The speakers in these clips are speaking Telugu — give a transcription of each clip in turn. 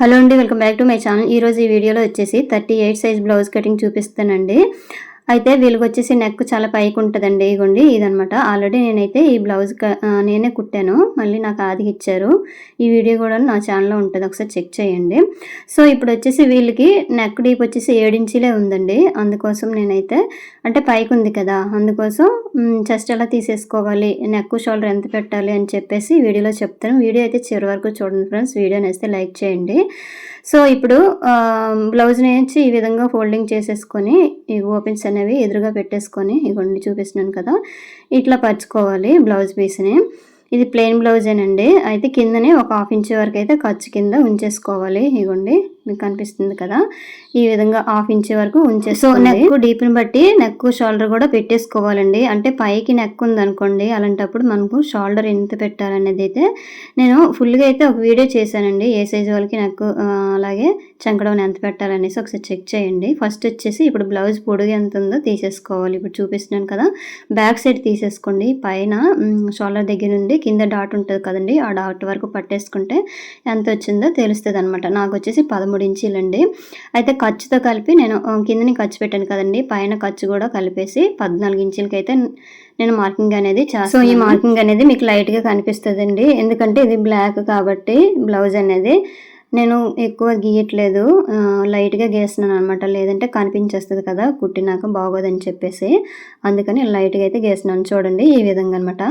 హలో అండి welcome back to my channel. ఈరోజు ఈ వీడియోలో వచ్చేసి thirty eight size blouse cutting చూపిస్తానండి. అయితే వీళ్ళకి వచ్చేసి నెక్ చాలా పైకి ఉంటుందండి ఇగోండి. ఇదనమాట ఆల్రెడీ నేనైతే ఈ బ్లౌజ్ నేనే కుట్టాను. మళ్ళీ నాకు ఆది ఇచ్చారు. ఈ వీడియో కూడా నా ఛానల్లో ఉంటుంది. ఒకసారి చెక్ చేయండి. సో ఇప్పుడు వచ్చేసి వీళ్ళకి నెక్ డీప్ వచ్చేసి ఏడించిలే ఉందండి. అందుకోసం నేనైతే అంటే పైకి ఉంది కదా. అందుకోసం చెస్ట్ ఎలా తీసేసుకోవాలి నెక్ షోల్డర్ ఎంత పెట్టాలి అని చెప్పేసి వీడియోలో చెప్తాను. వీడియో అయితే చివరి వరకు చూడండి ఫ్రెండ్స్. వీడియో నేస్తే లైక్ చేయండి. సో ఇప్పుడు బ్లౌజ్ నుంచి ఈ విధంగా ఫోల్డింగ్ చేసేసుకొని ఈ ఓపెన్స్ అనేవి ఎదురుగా పెట్టేసుకొని ఇగోండి చూపిస్తున్నాను కదా ఇట్లా పరుచుకోవాలి బ్లౌజ్ పీస్ని. ఇది ప్లెయిన్ బ్లౌజేనండి. అయితే కిందనే ఒక హాఫ్ ఇంచ్ వరకు అయితే ఖర్చు కింద ఉంచేసుకోవాలి ఇగోండి. మీకు కనిపిస్తుంది కదా. ఈ విధంగా హాఫ్ ఇంచ్ వరకు ఉంచే సో నెక్ డీప్ని బట్టి నెక్ షోల్డర్ కూడా పెట్టేసుకోవాలండి. అంటే పైకి నెక్ ఉందనుకోండి అలాంటప్పుడు మనకు షోల్డర్ ఎంత పెట్టాలనేది అయితే నేను ఫుల్గా అయితే ఒక వీడియో చేశానండి. ఏ సైజ్ వాళ్ళకి నెక్ అలాగే చంకడం ఎంత పెట్టాలనేసి ఒకసారి చెక్ చేయండి. ఫస్ట్ వచ్చేసి ఇప్పుడు బ్లౌజ్ పొడుగు ఎంత ఉందో తీసేసుకోవాలి. ఇప్పుడు చూపిస్తున్నాను కదా. బ్యాక్ సైడ్ తీసేసుకోండి. పైన షోల్డర్ దగ్గర నుండి కింద డాట్ ఉంటుంది కదండి. ఆ డాట్ వరకు పట్టేసుకుంటే ఎంత వచ్చిందో తెలుస్తుంది అనమాట నాకు వచ్చేసి పదమూడు ఇంచీలండి అయితే ఖర్చుతో కలిపి నేను కిందని ఖర్చు పెట్టాను కదండి. పైన ఖర్చు కూడా కలిపేసి పద్నాలుగు ఇంచులకి అయితే నేను మార్కింగ్ అనేది సో ఈ మార్కింగ్ అనేది మీకు లైట్గా కనిపిస్తుందండి. ఎందుకంటే ఇది బ్లాక్ కాబట్టి బ్లౌజ్ అనేది నేను ఎక్కువ గీయట్లేదు. లైట్గా గీస్తున్నాను అనమాట లేదంటే కనిపించేస్తుంది కదా కుట్టినాక బాగోదని చెప్పేసి. అందుకని లైట్గా అయితే గీస్తున్నాను. చూడండి ఈ విధంగా అనమాట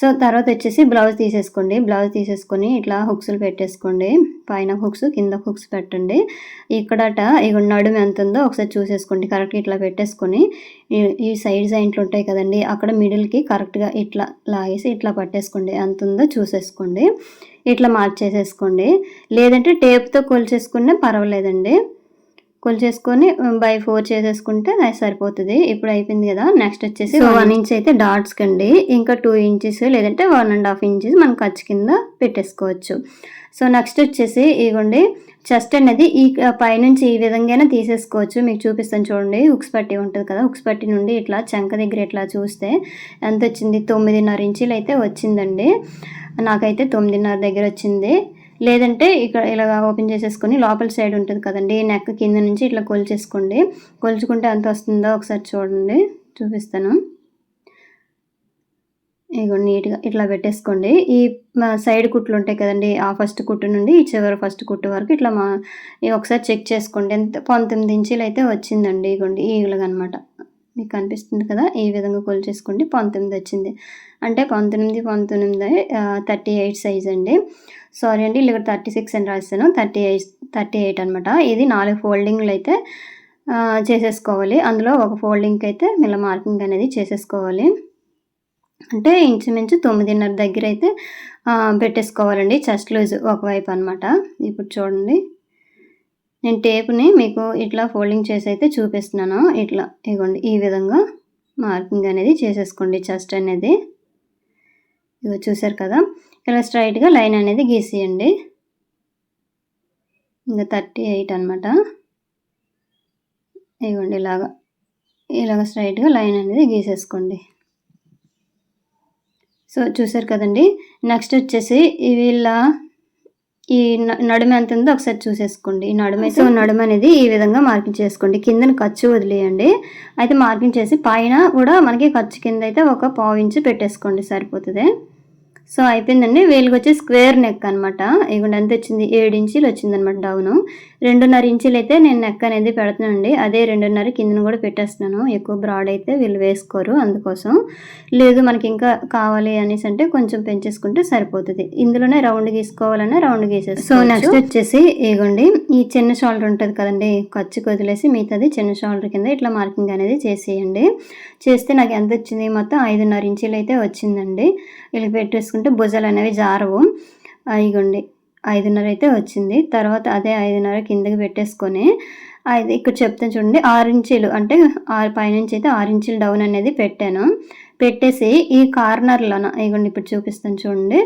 సో తర్వాత వచ్చేసి బ్లౌజ్ తీసేసుకోండి. బ్లౌజ్ తీసేసుకొని ఇట్లా హుక్స్లు పెట్టేసుకోండి. పైన హుక్స్ కింద హుక్స్ పెట్టండి. ఇక్కడట ఇక నడుము ఎంత ఉందో ఒకసారి చూసేసుకోండి. కరెక్ట్గా ఇట్లా పెట్టేసుకొని ఈ- సైడ్ జాయింట్లు ఉంటాయి కదండి అక్కడ మిడిల్కి కరెక్ట్గా ఇట్లా లాగేసి ఇట్లా పట్టేసుకోండి. ఎంత ఉందో చూసేసుకోండి. ఇట్లా మార్చేసేసుకోండి. లేదంటే టేప్తో కొలిచేసుకున్నా పర్వాలేదండి. కొలిచేసుకొని బై ఫోర్ చేసేసుకుంటే అది సరిపోతుంది. ఇప్పుడు అయిపోయింది కదా నెక్స్ట్ వచ్చేసి వన్ ఇంచ్ అయితే డాట్స్ కండి. ఇంకా టూ ఇంచెస్ లేదంటే వన్ అండ్ హాఫ్ ఇంచెస్ మనం ఖర్చు కింద పెట్టేసుకోవచ్చు. సో నెక్స్ట్ వచ్చేసి ఇగోండి చెస్ట్ అనేది ఈ పైనుంచి ఈ విధంగానే తీసేసుకోవచ్చు. మీకు చూపిస్తాను చూడండి ఉక్స్ పట్టి ఉంటుంది కదా ఉక్స్ పట్టి నుండి ఇట్లా చంక దగ్గర ఇట్లా చూస్తే ఎంత వచ్చింది? తొమ్మిదిన్నర ఇంచులు అయితే వచ్చిందండి. నాకైతే తొమ్మిదిన్నర దగ్గర వచ్చింది. లేదంటే ఇక్కడ ఇలా ఓపెన్ చేసేసుకొని లోపల సైడ్ ఉంటుంది కదండి నెక్ కింద నుంచి ఇట్లా కొలిచేసుకోండి. కొలుచుకుంటే ఎంత వస్తుందో ఒకసారి చూడండి చూపిస్తాను. ఇగో నీట్గా ఇట్లా పెట్టేసుకోండి. ఈ సైడ్ కుట్లు ఉంటాయి కదండి ఆ ఫస్ట్ కుట్టు నుండి ఈ చివరి ఫస్ట్ కుట్టు వరకు ఇట్లా మా ఒకసారి చెక్ చేసుకోండి. ఎంత పంతొమ్మిది ఇంచులు అయితే వచ్చిందండి ఇగోండి ఈగలుగా అనమాట మీకు కనిపిస్తుంది కదా ఈ విధంగా కొలిచేసుకోండి? పంతొమ్మిది వచ్చింది. అంటే పంతొమ్మిది పంతొమ్మిది థర్టీ ఎయిట్ సైజ్ అండి. సారీ అండి ఇక్కడ థర్టీ సిక్స్ అని రాస్తాను థర్టీ ఎయిట్ థర్టీ ఎయిట్ అనమాట ఇది నాలుగు ఫోల్డింగ్లు అయితే చేసేసుకోవాలి. అందులో ఒక ఫోల్డింగ్కి అయితే ఇలా మార్కింగ్ అనేది చేసేసుకోవాలి. అంటే ఇంచుమించు తొమ్మిదిన్నర దగ్గర అయితే పెట్టేసుకోవాలండి. చెస్ట్ లూజ్ ఒకవైపు అనమాట ఇప్పుడు చూడండి. నేను టేప్ని మీకు ఇట్లా ఫోల్డింగ్ చేసి అయితే చూపిస్తున్నాను. ఇట్లా ఇగోండి ఈ విధంగా మార్కింగ్ అనేది చేసేసుకోండి చెస్ట్ అనేది. ఇగో చూసారు కదా ఇలా స్ట్రైట్గా లైన్ అనేది గీసేయండి. ఇంకా థర్టీ ఎయిట్ అనమాట ఇవ్వండి ఇలాగా ఇలాగ స్ట్రైట్గా లైన్ అనేది గీసేసుకోండి. సో చూసారు కదండి నెక్స్ట్ వచ్చేసి ఈ వీళ్ళ ఈ నడుము ఎంత ఉందో ఒకసారి చూసేసుకోండి. ఈ నడుము అయితే సో నడుము అనేది ఈ విధంగా మార్కింగ్ చేసుకోండి. కిందన ఖర్చు వదిలేయండి. అయితే మార్కింగ్ చేసి పైన కూడా మనకి ఖర్చు కింద అయితే ఒక పావు ఇంచు పెట్టేసుకోండి సరిపోతుంది. సో అయిపోయిందండి. వీళ్ళకి వచ్చి స్క్వేర్ నెక్ అనమాట ఇవ్వండి ఎంత వచ్చింది? ఏడు ఇంచీలు వచ్చిందనమాట డౌను. రెండున్నర ఇంచీలు అయితే నేను నెక్ అనేది పెడుతున్నానండి. అదే రెండున్నర కిందను కూడా పెట్టేస్తున్నాను. ఎక్కువ బ్రాడ్ అయితే వీళ్ళు వేసుకోరు అందుకోసం. లేదు మనకి ఇంకా కావాలి అనేసి అంటే కొంచెం పెంచేసుకుంటే సరిపోతుంది. ఇందులోనే రౌండ్ గీసుకోవాలన్నా రౌండ్ గీసేసి సో నెక్స్ట్ వచ్చేసి ఇగోండి. ఈ చిన్న షోల్డర్ ఉంటుంది కదండి ఖర్చుకి వదిలేసి మిగతాది చిన్న షోల్డర్ కింద ఇట్లా మార్కింగ్ అనేది చేసేయండి. చేస్తే నాకు ఎంత వచ్చింది? మొత్తం ఐదున్నర ఇంచీలు అయితే వచ్చిందండి. ఇలా పెట్టేసుకుంటే భుజాలు అనేవి జారవు. ఇగోండి. ఐదున్నర అయితే వచ్చింది. తర్వాత అదే ఐదున్నర కిందకి పెట్టేసుకొని ఐదు ఇక్కడ చెప్తాను చూడండి ఆరు ఇంచీలు అంటే ఆరు పైనుంచి అయితే ఆరు ఇంచులు డౌన్ అనేది పెట్టాను. పెట్టేసి ఈ కార్నర్లోన ఇగోండి ఇప్పుడు చూపిస్తాను చూడండి.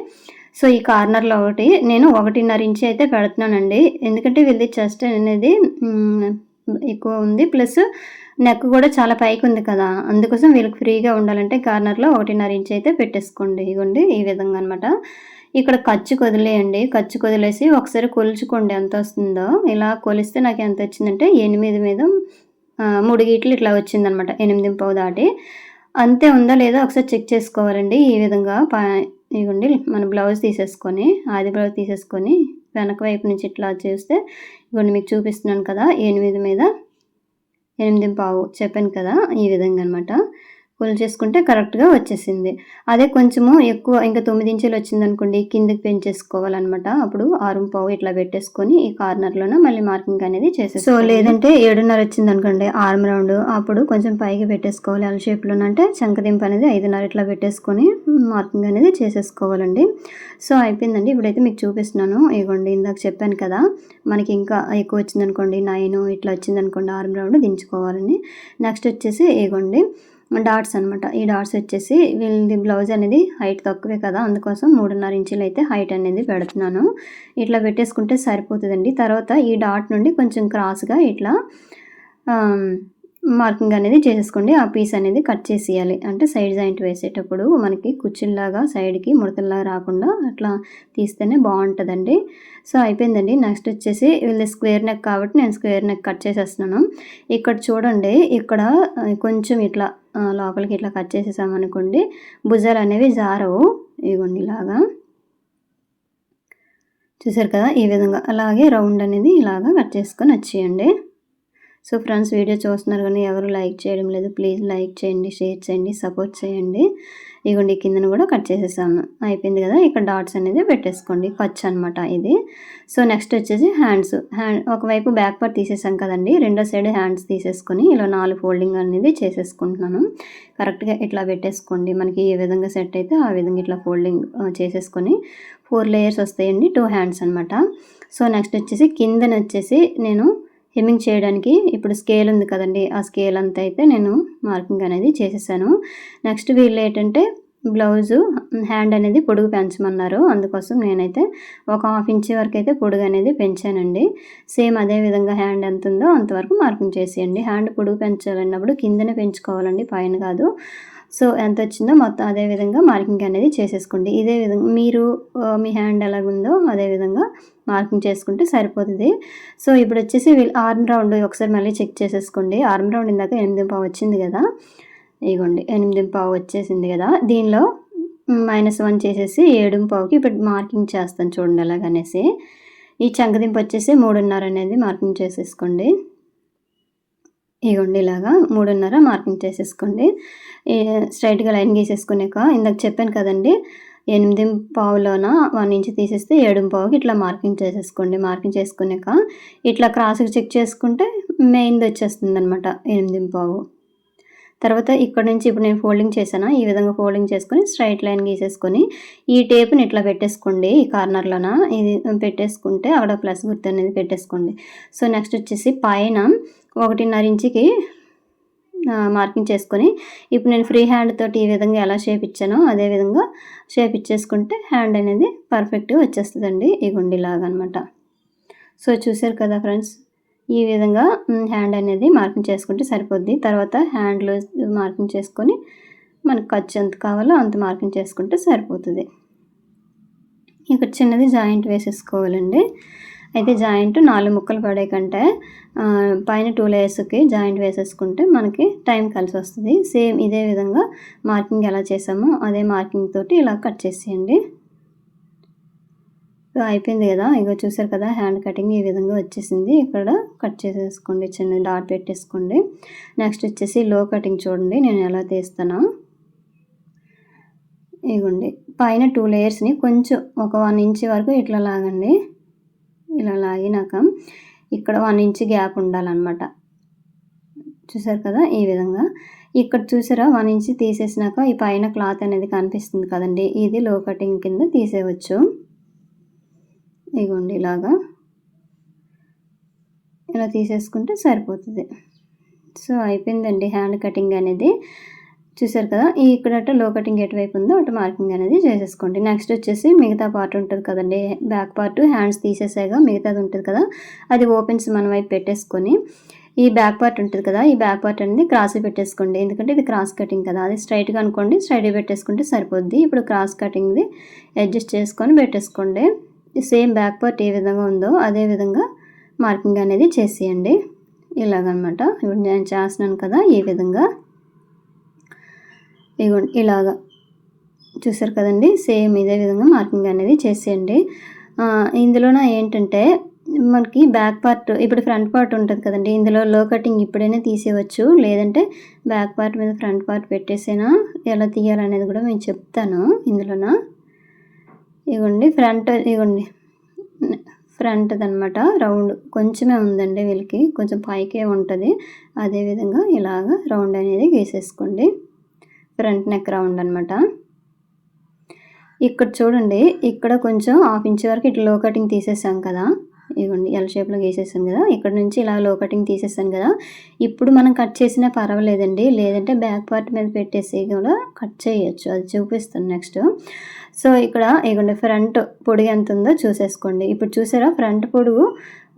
సో ఈ కార్నర్లో ఒకటి నేను ఒకటిన్నర ఇంచి అయితే పెడుతున్నానండి. ఎందుకంటే వీళ్ళది చెస్ట్ అనేది ఎక్కువ ఉంది. ప్లస్ నెక్ కూడా చాలా పైకి ఉంది కదా. అందుకోసం వీళ్ళకి ఫ్రీగా ఉండాలంటే కార్నర్లో ఒకటిన్నర ఇంచ్ అయితే పెట్టేసుకోండి. ఇగోండి ఈ విధంగా అనమాట ఇక్కడ ఖర్చు కొదిలేయండి. ఖర్చు వదిలేసి ఒకసారి కొలుచుకోండి ఎంత వస్తుందో. ఇలా కొలిస్తే నాకు ఎంత వచ్చిందంటే ఎనిమిది మీద మూడు గీట్లు ఇట్లా వచ్చిందనమాట. ఎనిమిది పావు దాటి. అంతే ఉందా లేదా ఒకసారి చెక్ చేసుకోవాలండి. ఈ విధంగా పా ఇవ్వండి మన బ్లౌజ్ తీసేసుకొని ఆది బ్లౌజ్ తీసేసుకొని వెనక వైపు నుంచి ఇట్లా చేస్తే ఇవ్వండి మీకు చూపిస్తున్నాను కదా ఎనిమిది మీద ఎనిమిది పావు చెప్పాను కదా ఈ విధంగా అనమాట. ఫుల్ చేసుకుంటే కరెక్ట్గా వచ్చేసింది. అదే కొంచెము ఎక్కువ ఇంకా తొమ్మిది ఇంచులు వచ్చింది అనుకోండి కిందకి పెంచేసుకోవాలన్నమాట. అప్పుడు ఆరు పావు ఇట్లా పెట్టేసుకొని ఈ కార్నర్లోన మళ్ళీ మార్కింగ్ అనేది చేసేసి సో లేదంటే ఏడున్నర వచ్చింది అనుకోండి ఆర్మ్ రౌండ్. అప్పుడు కొంచెం పైకి పెట్టేసుకోవాలి. అల్ షేప్లో అంటే చంకదింపు అనేది ఐదున్నర ఇట్లా పెట్టేసుకొని మార్కింగ్ అనేది చేసేసుకోవాలండి. సో అయిపోయిందండి. ఇప్పుడైతే మీకు చూపిస్తున్నాను. ఇవ్వండి ఇందాక చెప్పాను కదా మనకి ఇంకా ఎక్కువ వచ్చింది అనుకోండి నైన్ ఇట్లా వచ్చింది అనుకోండి ఆర్మ్ రౌండ్ దించుకోవాలని. నెక్స్ట్ వచ్చేసి ఇవ్వండి డాట్స్ అనమాట ఈ డాట్స్ వచ్చేసి వీళ్ళది బ్లౌజ్ అనేది హైట్ తక్కువే కదా అందుకోసం మూడున్నర ఇంచులు అయితే హైట్ అనేది పెడుతున్నాను. ఇట్లా పెట్టేసుకుంటే సరిపోతుందండి. తర్వాత ఈ డాట్ నుండి కొంచెం క్రాస్గా ఇట్లా మార్కింగ్ అనేది చేసేసుకోండి ఆ పీస్ అనేది కట్ చేసేయాలి. అంటే సైడ్ జాయింట్ వేసేటప్పుడు మనకి కుచ్చిల్లాగా సైడ్కి ముడతల్లాగా రాకుండా అట్లా తీస్తేనే బాగుంటుందండి. సో అయిపోయిందండి. నెక్స్ట్ వచ్చేసి వీళ్ళు స్క్వేర్ నెక్ కాబట్టి నేను స్క్వేర్ నెక్ కట్ చేసేస్తున్నాను. ఇక్కడ చూడండి. ఇక్కడ కొంచెం ఇట్లా లోపలికి ఇట్లా కట్ చేసేసామనుకోండి భుజాలు అనేవి జారవు. ఇగోండి ఇలాగా. చూసారు కదా? ఈ విధంగా. అలాగే రౌండ్ అనేది ఇలాగా కట్ చేసుకొని వచ్చేయండి. సో ఫ్రెండ్స్ వీడియో చూస్తున్నారు కానీ ఎవరు లైక్ చేయడం లేదు. ప్లీజ్ లైక్ చేయండి షేర్ చేయండి సపోర్ట్ చేయండి. ఇగోండి కిందను కూడా కట్ చేసేసాను. అయిపోయింది కదా? ఇక్కడ డాట్స్ అనేది పెట్టేసుకోండి. ఖర్చు అనమాట ఇది. సో నెక్స్ట్ వచ్చేసి హ్యాండ్స్. హ్యాండ్ ఒకవైపు బ్యాక్ పార్ట్ తీసేసాం కదండి. రెండో సైడ్ హ్యాండ్స్ తీసేసుకొని ఇలా నాలుగు ఫోల్డింగ్ అనేది చేసేసుకుంటున్నాను. కరెక్ట్గా ఇట్లా పెట్టేసుకోండి. మనకి ఏ విధంగా సెట్ అయితే ఆ విధంగా ఇట్లా ఫోల్డింగ్ చేసేసుకొని ఫోర్ లేయర్స్ వస్తాయండి టూ హ్యాండ్స్ అనమాట సో నెక్స్ట్ వచ్చేసి కిందన వచ్చేసి నేను హెమ్మింగ్ చేయడానికి ఇప్పుడు స్కేల్ ఉంది కదండి. ఆ స్కేల్ అంతా అయితే నేను మార్కింగ్ అనేది చేసేసాను. నెక్స్ట్ వీళ్ళు ఏంటంటే బ్లౌజు హ్యాండ్ అనేది పొడుగు పెంచమన్నారు. అందుకోసం నేనైతే ఒక హాఫ్ ఇంచ్ వరకు అయితే పొడుగు అనేది పెంచానండి. సేమ్ అదే విధంగా హ్యాండ్ ఎంత ఉందో అంతవరకు మార్కింగ్ చేసేయండి. హ్యాండ్ పొడుగు పెంచాలన్నప్పుడు కిందనే పెంచుకోవాలండి పైన కాదు. సో ఎంత వచ్చిందో మొత్తం అదే విధంగా మార్కింగ్ అనేది చేసేసుకోండి. ఇదే విధంగా మీరు మీ హ్యాండ్ ఎలాగుందో అదే విధంగా మార్కింగ్ చేసుకుంటే సరిపోతుంది. సో ఇప్పుడు వచ్చేసి వీళ్ళు ఆర్మ్ రౌండ్ ఒకసారి మళ్ళీ చెక్ చేసేసుకోండి. ఆర్మ్ రౌండ్ ఇందాక ఎనిమిది పావు వచ్చింది కదా? ఇగోండి ఎనిమిది పావు వచ్చేసింది కదా? దీనిలో మైనస్ వన్ చేసేసి ఏడు పావుకి ఇప్పుడు మార్కింగ్ చేస్తాను చూడండి ఎలాగనేసి. ఈ చంకదింపు వచ్చేసి మూడున్నర అనేది మార్కింగ్ చేసేసుకోండి. ఇగోండి ఇలాగా మూడున్నర మార్కింగ్ చేసేసుకోండి. స్ట్రైట్గా లైన్ గీసేసుకునేక ఇందాక చెప్పాను కదండి ఎనిమిది పావులోన వన్ ఇంచ్ తీసేస్తే ఏడు పావుకి ఇట్లా మార్కింగ్ చేసేసుకోండి. మార్కింగ్ చేసుకునేక ఇట్లా క్రాస్కి చెక్ చేసుకుంటే మెయిన్ది వచ్చేస్తుంది అనమాట ఎనిమిది పావు. తర్వాత ఇక్కడ నుంచి ఇప్పుడు నేను ఫోల్డింగ్ చేశాను? ఈ విధంగా ఫోల్డింగ్ చేసుకుని స్ట్రైట్ లైన్ గీసేసుకొని ఈ టేప్ని ఇట్లా పెట్టేసుకోండి ఈ కార్నర్లోన ఇది పెట్టేసుకుంటే అక్కడ ప్లస్ గుర్తు అనేది పెట్టేసుకోండి. సో నెక్స్ట్ వచ్చేసి పైన ఒకటిన్నర ఇంచుకి మార్కింగ్ చేసుకొని ఇప్పుడు నేను ఫ్రీ హ్యాండ్ తోటి ఈ విధంగా ఎలా షేప్ ఇచ్చానో అదే విధంగా షేప్ ఇచ్చేసుకుంటే హ్యాండ్ అనేది పర్ఫెక్ట్గా వచ్చేస్తుందండి ఈ గుండిలాగా అనమాట సో చూసారు కదా ఫ్రెండ్స్ ఈ విధంగా హ్యాండ్ అనేది మార్కింగ్ చేసుకుంటే సరిపోద్ది. తర్వాత హ్యాండ్లో మార్కింగ్ చేసుకొని మనకు ఖర్చు ఎంత కావాలో అంత మార్కింగ్ చేసుకుంటే సరిపోతుంది. ఇక్కడ చిన్నది జాయింట్ వేసేసుకోవాలండి. అయితే జాయింట్ నాలుగు ముక్కలు పడే కంటే పైన టూ లేయర్స్కి జాయింట్ వేసేసుకుంటే మనకి టైం కలిసి వస్తుంది. సేమ్ ఇదే విధంగా మార్కింగ్ ఎలా చేసామో అదే మార్కింగ్ తోటి ఇలా కట్ చేసేయండి. అయిపోయింది కదా ఇగో చూసారు కదా హ్యాండ్ కటింగ్ ఈ విధంగా వచ్చేసింది. ఇక్కడ కట్ చేసేసుకోండి చిన్న డాట్ పెట్టేసుకోండి. నెక్స్ట్ వచ్చేసి లో కటింగ్ చూడండి నేను ఎలా తీస్తాను? ఇగోండి పైన టూ లేయర్స్ని కొంచెం ఒక వన్ ఇంచ్ వరకు ఇట్లా లాగండి. ఇలా లాగినాక ఇక్కడ వన్ ఇంచ్ గ్యాప్ ఉండాలన్నమాట. చూసారు కదా ఈ విధంగా. ఇక్కడ చూసారా వన్ ఇంచ్ తీసేసినాక ఈ పైన క్లాత్ అనేది కనిపిస్తుంది కదండి ఇది లో కటింగ్ కింద తీసేయవచ్చు. ఇగోండి ఇలాగా. ఇలా తీసేసుకుంటే సరిపోతుంది. సో అయిపోయిందండి హ్యాండ్ కటింగ్ అనేది. చూసారు కదా ఈ ఇక్కడ లో కటింగ్ ఎటువైపు ఉందో అటు మార్కింగ్ అనేది చేసేసుకోండి. నెక్స్ట్ వచ్చేసి మిగతా పార్ట్ ఉంటుంది కదండి. బ్యాక్ పార్ట్ హ్యాండ్స్ తీసేసాగా మిగతాది ఉంటుంది కదా అది ఓపెన్స్ మన వైపు పెట్టేసుకొని. ఈ బ్యాక్ పార్ట్ ఉంటుంది కదా ఈ బ్యాక్ పార్ట్ అనేది క్రాస్ పెట్టేసుకోండి. ఎందుకంటే ఇది క్రాస్ కటింగ్ కదా అది స్ట్రైట్గా అనుకోండి స్ట్రైట్ పెట్టేసుకుంటే సరిపోద్ది. ఇప్పుడు క్రాస్ కటింగ్ది అడ్జస్ట్ చేసుకొని పెట్టేసుకోండి. సేమ్ బ్యాక్ పార్ట్ ఏ విధంగా ఉందో అదే విధంగా మార్కింగ్ అనేది చేసేయండి. ఇలాగనమాట. ఇప్పుడు నేను చేస్తున్నాను కదా ఈ విధంగా. ఇగోండి ఇలాగా. చూసారు కదండి? సేమ్ ఇదే విధంగా మార్కింగ్ అనేది చేసేయండి. ఇందులోన ఏంటంటే మనకి బ్యాక్ పార్ట్ ఇప్పుడు ఫ్రంట్ పార్ట్ ఉంటుంది కదండి. ఇందులో లో కటింగ్ ఇప్పుడైనా తీసేయవచ్చు. లేదంటే బ్యాక్ పార్ట్ మీద ఫ్రంట్ పార్ట్ పెట్టేసైనా ఎలా తీయాలనేది కూడా నేను చెప్తాను ఇందులోన. ఇగోండి ఫ్రంట్ ఇగోండి. ఫ్రంట్ అనమాట రౌండ్. కొంచెమే ఉందండి వీళ్ళకి కొంచెం పైకే ఉంటుంది. అదేవిధంగా ఇలాగ రౌండ్ అనేది గీసేసుకోండి. ఫ్రంట్ నెక్ రౌండ్ అనమాట ఇక్కడ చూడండి ఇక్కడ కొంచెం హాఫ్ ఇంచ్ వరకు ఇట్లా లో కటింగ్ తీసేసాం కదా. ఇదిగోండి ఎల్ షేప్లో గీసేసాను కదా. ఇక్కడ నుంచి ఇలా లో కటింగ్ తీసేసాను కదా. ఇప్పుడు మనం కట్ చేసినా పర్వాలేదండి. లేదంటే బ్యాక్ పార్ట్ మీద పెట్టేసి కూడా కట్ చేయొచ్చు. అది చూపిస్తాను నెక్స్ట్ సో ఇక్కడ ఇదిగోండి ఫ్రంట్ పొడుగు ఎంత ఉందో చూసేసుకోండి. ఇప్పుడు చూసారా ఫ్రంట్ పొడుగు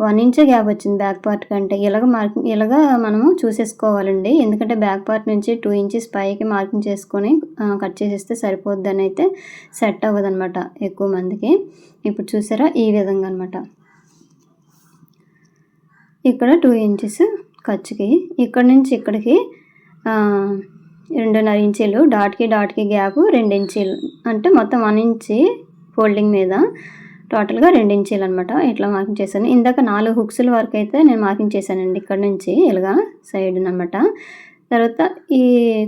వన్ ఇంచే గ్యాప్ వచ్చింది బ్యాక్ పార్ట్ కంటే. ఇలాగ మార్కింగ్ ఇలాగ మనము చూసేసుకోవాలండి. ఎందుకంటే బ్యాక్ పార్ట్ నుంచి టూ ఇంచెస్ పైకి మార్కింగ్ చేసుకొని కట్ చేసేస్తే సరిపోద్ది అయితే సెట్ అవ్వదనమాట ఎక్కువ మందికి. ఇప్పుడు చూసారా ఈ విధంగా అనమాట ఇక్కడ టూ ఇంచెస్ ఖర్చుకి. ఇక్కడ నుంచి ఇక్కడికి రెండున్నర ఇంచీలు డాట్కి డాట్కి గ్యాప్ రెండు ఇంచీలు. అంటే మొత్తం వన్ ఇంచి ఫోల్డింగ్ మీద టోటల్గా రెండు ఇంచీలు అనమాట ఇట్లా మార్కింగ్ చేశాను. ఇందాక నాలుగు హుక్స్ల వరకు అయితే నేను మార్కింగ్ చేశానండి ఇక్కడ నుంచి ఇలాగా సైడ్ అనమాట తర్వాత ఈ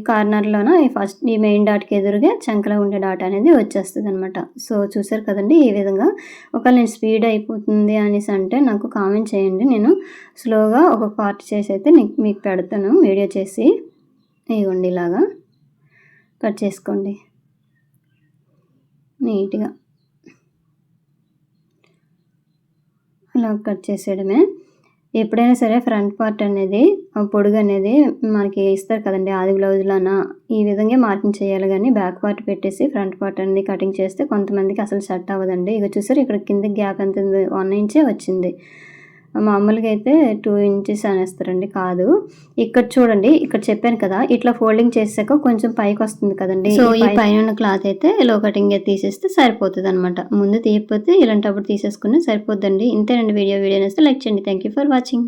కార్నర్లోన ఈ ఫస్ట్ ఈ మెయిన్ డాట్కి ఎదురుగా చంకలో ఉండే డాట్ అనేది వచ్చేస్తుంది అనమాట సో చూసారు కదండి ఈ విధంగా. ఒకవేళ నేను స్పీడ్ అయిపోతుంది అనేసి అంటే నాకు కామెంట్ చేయండి. నేను స్లోగా ఒక పార్ట్ చేసి అయితే మీకు పెడతాను. వీడియో చేసి ఇవ్వండి ఇలాగా కట్ చేసుకోండి. నీట్గా. ఇలా కట్ చేసేయడమే. ఎప్పుడైనా సరే ఫ్రంట్ పార్ట్ అనేది పొడుగు అనేది మనకి ఇస్తారు కదండి ఆది బ్లౌజ్లోన? ఈ విధంగా మార్కింగ్ చేయాలి కానీ బ్యాక్ పార్ట్ పెట్టేసి ఫ్రంట్ పార్ట్ అనేది కటింగ్ చేస్తే కొంతమందికి అసలు సెట్ అవ్వదండి. ఇక చూసారు ఇక్కడ కింద గ్యాప్ ఎంత ఉంది వన్ ఇంచే వచ్చింది. మామూలుగా అయితే టూ ఇంచెస్ అనేస్తారండి కాదు. ఇక్కడ చూడండి ఇక్కడ చెప్పాను కదా ఇట్లా ఫోల్డింగ్ చేసాక కొంచెం పైకి వస్తుంది కదండి. సో ఈ పైన క్లాత్ అయితే లో కటింగ్ తీసేస్తే సరిపోతుంది అనమాట ముందు తీయకపోతే ఇలాంటప్పుడు తీసేసుకుని సరిపోద్దండి. ఇంతేనండి వీడియో. వీడియో నేస్తే లైక్ చేయండి. Thank you for watching